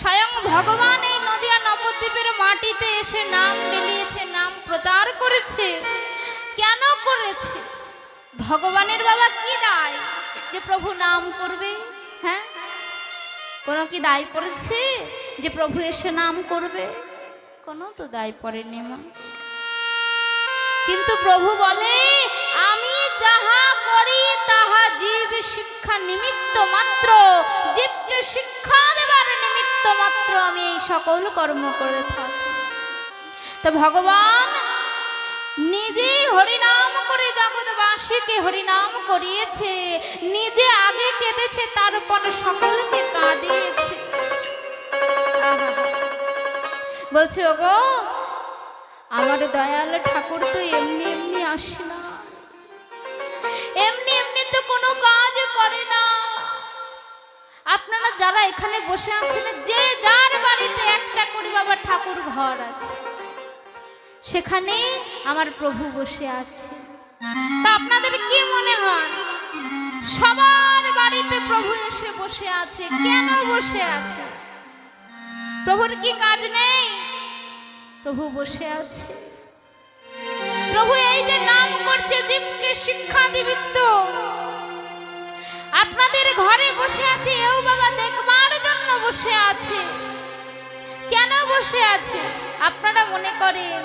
স্বয়ং ভগবান এই নদিয়া নবদ্বীপের মাটিতে এসে নাম মিলিয়েছে, নাম প্রচার করেছে। কেন করেছে? ভগবানের বাবা কি দায় যে প্রভু নাম করবে? হ্যাঁ? কোনো কি দায় পড়েছে যে প্রভু এসে নাম করবে? কোনো তো দায় পড়েনি মা। কিন্তু প্রভু বলে, আমি যাহা করি, তাহা জীব শিক্ষা নিমিত্ত মাত্র। জীবকে শিক্ষা দেবার মাত্র আমি এই সকল কর্ম করে থাকি তো ভগবান, নিজেই হরিনাম করে জগৎবাসীকে হরিনাম করিয়েছে, নিজে আগে কেঁদেছে, তারপর সকলকে কাঁদিয়েছে। বলছে, ওগো, আমার দয়াল ঠাকুর তো এমনি এমনি আসে না যারা এখানে বসে আছেন, যে যার বাড়িতে একটা করে বাবা ঠাকুর ঘর আছে, সেখানে আমার প্রভু বসে আছে। তা আপনাদের কি মনে হয়? সবার বাড়িতে প্রভু এসে বসে আছে, কেন বসে আছে? প্রভুর কি কাজ নেই? প্রভু বসে আছে। প্রভু এই যে নাম করছে, জীবকে শিক্ষা দিবি তো। আপনাদের ঘরে বসে আছে, এও বাবা দেখবার জন্য বসে আছে। কেন বসে আছে? আপনারা মনে করেন,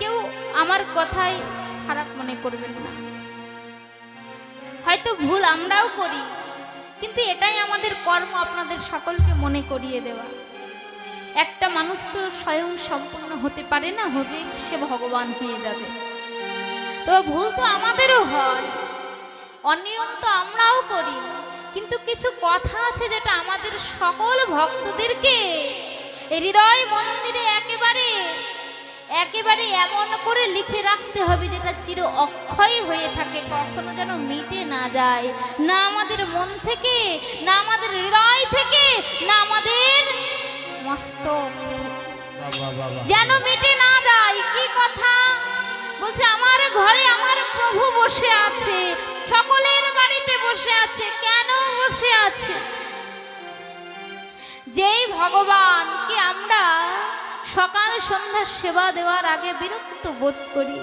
কেউ আমার কথাই খারাপ মনে করবেন না। হয়তো ভুল আমরাও করি, কিন্তু এটাই আমাদের কর্ম আপনাদের সকলকে মনে করিয়ে দেওয়া। একটা মানুষ তো স্বয়ং সম্পূর্ণ হতে পারে না, হলে সে ভগবান হয়ে যাবে। তো ভুল তো আমাদেরও হয়। অনিয়ম তো আমরাও করি, কিন্তু কিছু কথা আছে যেটা আমাদের সকল ভক্তদেরকে হৃদয় মন্দিরে একেবারে একেবারে এমন করে লিখে রাখতে হবে যেটা চির অক্ষয় হয়ে থাকে, কখনো যেন মিটে না যায়। না আমাদের মন থেকে, না আমাদের হৃদয় থেকে, না আমাদের বাবা যেন মিটে না যায়, কি কথা? বলছে, আমার ঘরে আমার প্রভু বসে আছে সকলের বাড়িতে বসে আছে। কেন বসে আছে? যেই ভগবানকে আমরা সকাল সন্ধ্যা সেবা দেওয়ার আগে বিরক্ত বোধ করি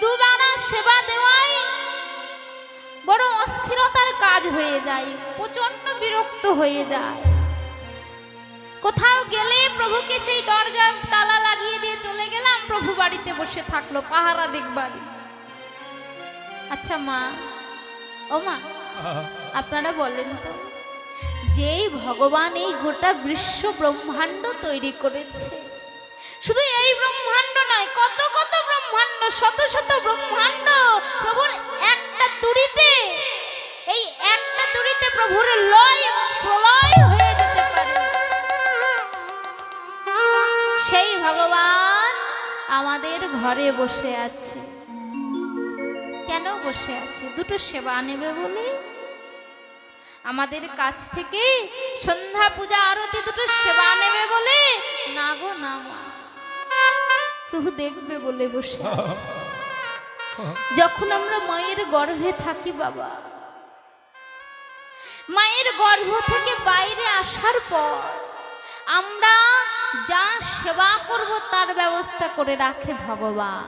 দুবারা সেবা দেওয়াই বড় অস্থিরতার কাজ হয়ে যায় প্রচণ্ড বিরক্ত হয়ে যায়। কোথাও গেলে প্রভুকে সেই দরজা তালা লাগিয়ে দিয়ে চলে গেলাম, প্রভু বাড়িতে বসে থাকল, পাহারা দেখবার আচ্ছা মা। ও মা আপনারা বলেন তো যেই ভগবান এই গোটা বিশ্ব ব্রহ্মাণ্ড তৈরি করেছে শুধু এই ব্রহ্মাণ্ড নয় কত কত ব্রহ্মাণ্ড শত শত ব্রহ্মাণ্ড প্রভুর একটা তুড়িতে এই একটা তুড়িতে প্রভুর লয় এবং প্রলয় হয়ে যেতে পারে। সেই ভগবান আমাদের ঘরে বসে আছে। বসে আছে। দুটো সেবা নেবে বলে? আমাদের কাছ থেকে সন্ধ্যা পূজা আরতি দুটো সেবা নেবে বলে? না গো, না মা। প্রভু দেখবে বলে বসে আছে। যখন আমরা মায়ের গর্ভে থাকি বাবা, মায়ের গর্ভ থেকে বাইরে আসার পর আমরা যা সেবা করব তার ব্যবস্থা করে রাখে ভগবান।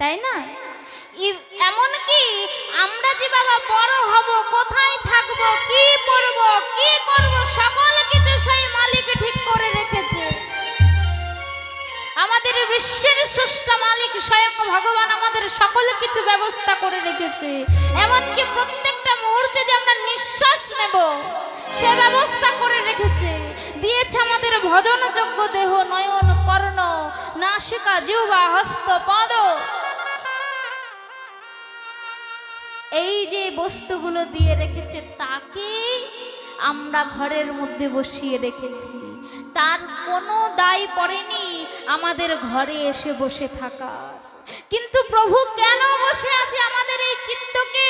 তাই না? ই- এমনকি আমরা যে বাবা বড় হব, কোথায় থাকব, কি করব কি করব, সকল কিছু সেই মালিক ঠিক করে রেখেছে। আমাদের বিশ্বের স্রষ্টা মালিক স্বয়ং ভগবান আমাদের সকল কিছু ব্যবস্থা করে রেখেছে। এমনকি প্রত্যেকটা মুহূর্তে যে আমরা নিঃশ্বাস নেব, সে ব্যবস্থা করে রেখেছে। দিয়েছে আমাদের ভজনযোগ্য দেহ, নয়ন, কর্ণ, নাসিকা, জিহ্বা, হস্ত, পদ। এই যে বস্তুগুলো দিয়ে রেখেছে, তাকে আমরা ঘরের মধ্যে বসিয়ে রেখেছি। তার কোনো দায় পড়েনি আমাদের ঘরে এসে বসে থাকা কিন্তু প্রভু কেন বসে আছে আমাদের এই চিত্তকে?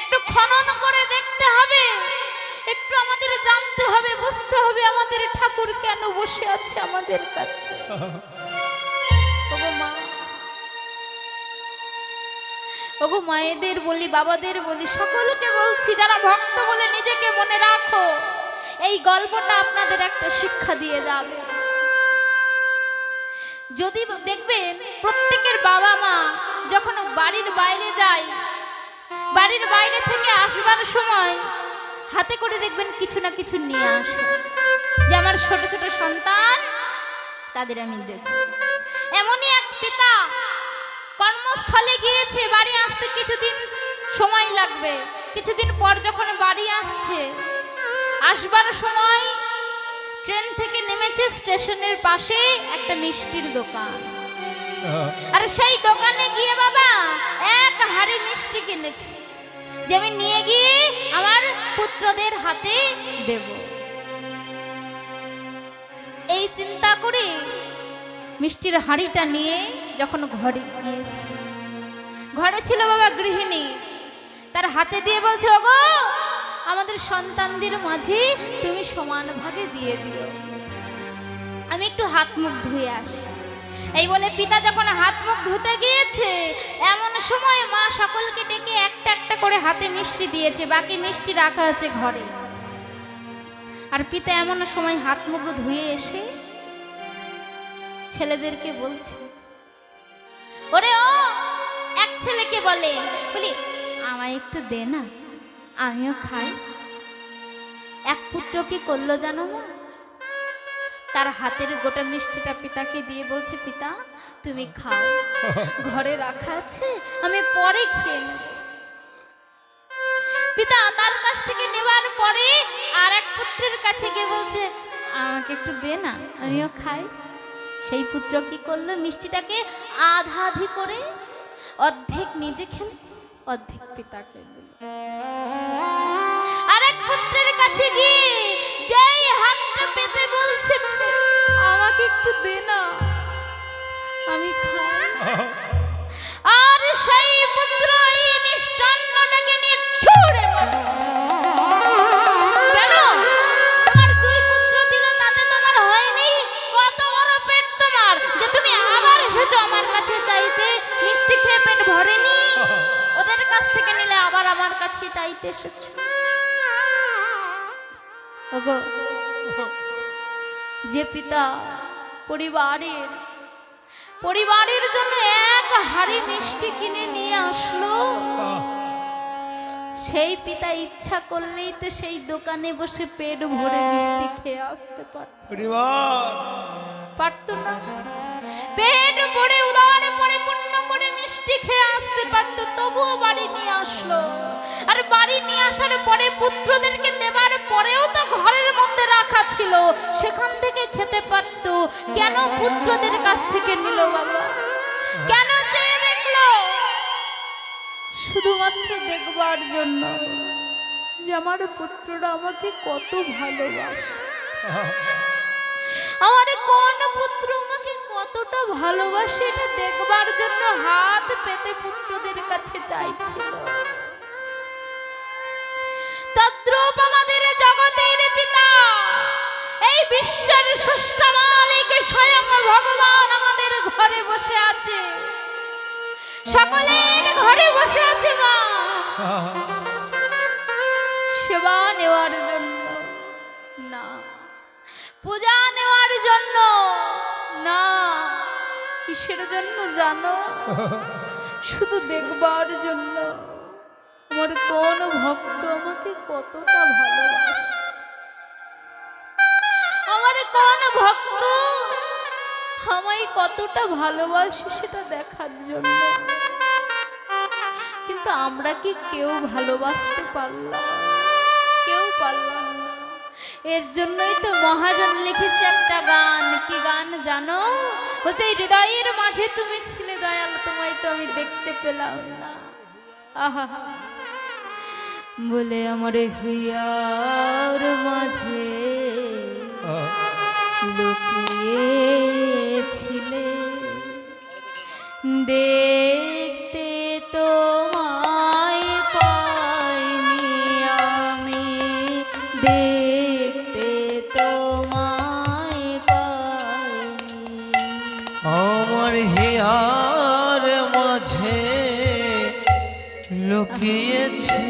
একটু খনন করে দেখতে হবে। একটু আমাদের জানতে হবে, বুঝতে হবে আমাদের ঠাকুর কেন বসে আছে আমাদের কাছে। ওগো মায়েদের বলি, বাবাদের বলি, সকলকে বলছি, যারা ভক্ত বলে নিজেকে মনে রাখো, এই গল্পটা আপনাদের একটা শিক্ষা দিয়ে যাবে যদি দেখবেন প্রত্যেকের বাবা মা যখন বাড়ির বাইরে যায়, বাড়ির বাইরে থেকে আসবার সময় হাতে করে দেখবেন কিছু না কিছু নিয়ে আসে। যে আমার ছোট ছোট সন্তান, তাদের আমি দেখব। কর্মস্থলে গিয়েছে বাড়ি আসতে কিছুদিন সময় লাগবে। কিছুদিন পর যখন বাড়ি আসছে আসবার সময় ট্রেন থেকে নেমেছে স্টেশনের পাশে একটা মিষ্টির দোকান। আর সেই দোকানে গিয়ে বাবা এক হাড়ি মিষ্টি কিনেছি যে আমি নিয়ে গিয়ে আমার পুত্রদের হাতে দেব। এই চিন্তা করে মিষ্টির হাঁড়িটা নিয়ে যখন ঘরে গিয়েছি ঘরে ছিল বাবা গৃহিণী। তার হাতে দিয়ে বলছে, ওগো, আমাদের সন্তানদের মাঝে তুমি সমান ভাগে দিয়ে দিও। আমি একটু হাত মুখ ধুয়ে আসি। এই বলে পিতা যখন হাত মুখ ধুতে গিয়েছে, এমন সময় মা সকলকে ডেকে একটা একটা করে হাতে মিষ্টি দিয়েছে, বাকি মিষ্টি রাখা আছে ঘরে। আর পিতা এমন সময় হাত মুখ ধুয়ে এসে ছেলেদেরকে বলছে, ওরে ও বলে? বলি আমায় একটু দে না আমিও খাই। এক পুত্র কি করল জানো না তার হাতের গোটা মিষ্টিটা পিতাকে দিয়ে বলছে পিতা তুমি খাও। ঘরে রাখা আছে আমি পরে খেয়ে নেব। পিতা তার কাছ থেকে নেওয়ার পরে আর এক পুত্রের কাছে গিয়ে বলছে আমাকে একটু দে না আমিও খাই। সেই পুত্র কি করল? মিষ্টিটাকে আধা আধি করে অর্ধেক নিজে খেলে অর্ধেক পিতাকে আরেক পুত্রের কাছে গিয়ে যেই হাতটা পেতে বলছে, আমাকে একটু দে না, আমি খাই। চাইতে এসেছ। ওগো যে পিতা পরিবারের পরিবারের জন্য এক হাড়ি মিষ্টি কিনে নিয়ে আসলো সেই পিতা ইচ্ছা করলেই তো সেই দোকানে বসে পেট ভরে মিষ্টি খেয়ে আসতে পারত। পারতো না। পেট ভরে উদাহরণে পরিপূর্ণ করে মিষ্টি খেয়ে আসতে পারতো, তবুও বাড়ি নিয়ে আসলো। আর বাড়ি নিয়ে আসার পরে পুত্রদেরকে দেবার পরেও তো ঘরের মধ্যে রাখা ছিল, সেখান থেকে খেতে পারতো। কেন পুত্রদের কাছ থেকে নিল বাবা? কেন চেয়ে দেখল? শুধুমাত্র দেখবার জন্য যে আমার পুত্ররা আমাকে কত ভালোবাসে। আমার কোন পুত্র কতটা ভালোবাসে এটা দেখবার জন্য হাত পেতে পুত্রদের কাছে চাইছিল। তদ্রূপ আমাদের জগতের পিতা, এই বিশ্বের স্রষ্টা মালিক স্বয়ং ভগবান আমাদের ঘরে বসে আছে। সকলের ঘরে বসে আছে মা। সেবা নেওয়ার জন্য না, পূজা নেওয়ার জন্য না। কিসের জন্য জানো? শুধু দেখবার জন্য। আমার কোন ভক্ত আমাকে কতটা ভালোবাসে? আমার কোন ভক্ত আমায় কতটা ভালোবাসে সেটা দেখার জন্য। কিন্তু আমরা কি কেউ ভালোবাসতে পারলাম? কেউ পারলাম না। এর জন্যই তো মহাজন লিখেছে একটা গান। কি গান জানো? বলছে এই হৃদয়ের মাঝে তুমি ছিলে দয়াল তোমায় তো আমি দেখতে পেলাম না। আহা। বলে আমার হিয়ার মাঝে লুকিয়েছিলে দেখতে আমার হিয়ার মাঝে লুকিয়েছিলে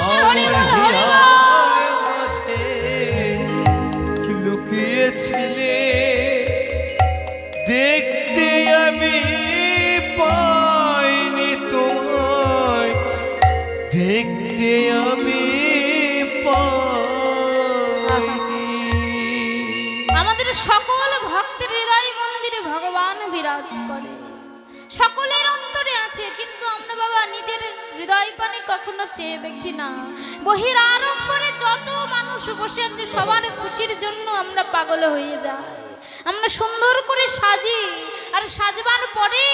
হিয়ার মাঝে লুকিয়েছিলে। দেখতে আমি পাইনি তোমায়। দেখতে আমি আমাদের সকল ভক্তের হৃদয় মন্দিরে ভগবান বিরাজ করে। সকলের অন্তরে আছে, কিন্তু আমরা বাবা নিজের হৃদয় পানে কখনো চেয়ে দেখি না। বহির আড়ম্বরে যত মানুষ বসে আছে, সবার খুশির জন্য আমরা পাগল হয়ে যাই। আমরা সুন্দর করে সাজি আর সাজবার পরে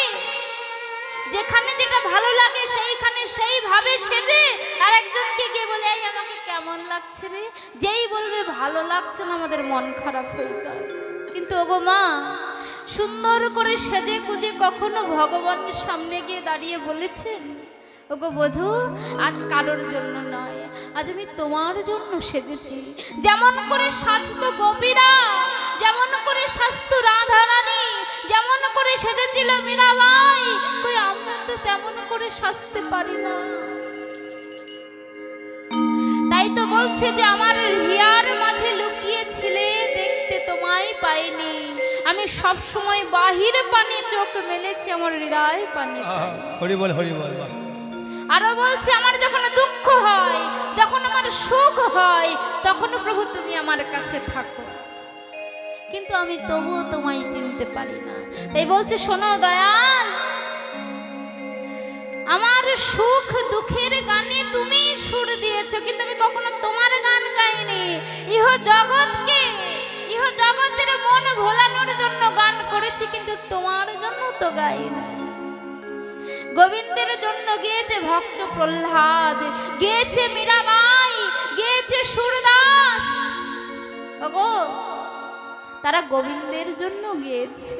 যেখানে যেটা ভালো লাগে, সেইখানে সেইভাবে সেজে আর একজনকে গিয়ে বলে, এই আমাকে কেমন লাগছে রে? যেই বলবে, ভালো লাগছে না, আমাদের মন খারাপ হয়ে যায়। কিন্তু ওগো মা সুন্দর করে সেজে কুজে কখনো ভগবানের সামনে গিয়ে দাঁড়িয়ে বলেছেন ওগো বধূ, আজ কারোর জন্য নয়, আজ আমি তোমার জন্য সেজেছি। যেমন করে সাজতো গোপীরা, যেমন করে সাজতো রাধারানী, যেমন করে সেজেছিল মীরাবাই কই আমরা তো তেমন করে সাজতে পারি না। তাই তো বলছে যে আমার হিয়ার মাঝে লুকিয়েছিলে দেখতে তোমায় পাইনি। আমি সব সময় বাহির পানে চোখ মেলেছি আমার হৃদয় পানে হরি বল হরি বল আরও বলছে আমার যখন দুঃখ হয় যখন আমার সুখ হয় তখন প্রভু তুমি আমার কাছে থাকো। কিন্তু আমি তবুও তোমায় চিনতে পারি না। তাই বলছে শোনো দয়াল আমার সুখ দুঃখের গানে তুমি সুর দিয়েছ কিন্তু আমি কখনো তোমার গান গাইনি। ইহ জগৎকে ভোলানোর জন্য গান করেছি, কিন্তু তোমার জন্য তো গাই গোবিন্দের জন্য গিয়েছে ভক্ত প্রহ্লাদ, গিয়েছে মীরাবাই, গিয়েছে সুরদাস তারা গোবিন্দের জন্য গিয়েছে।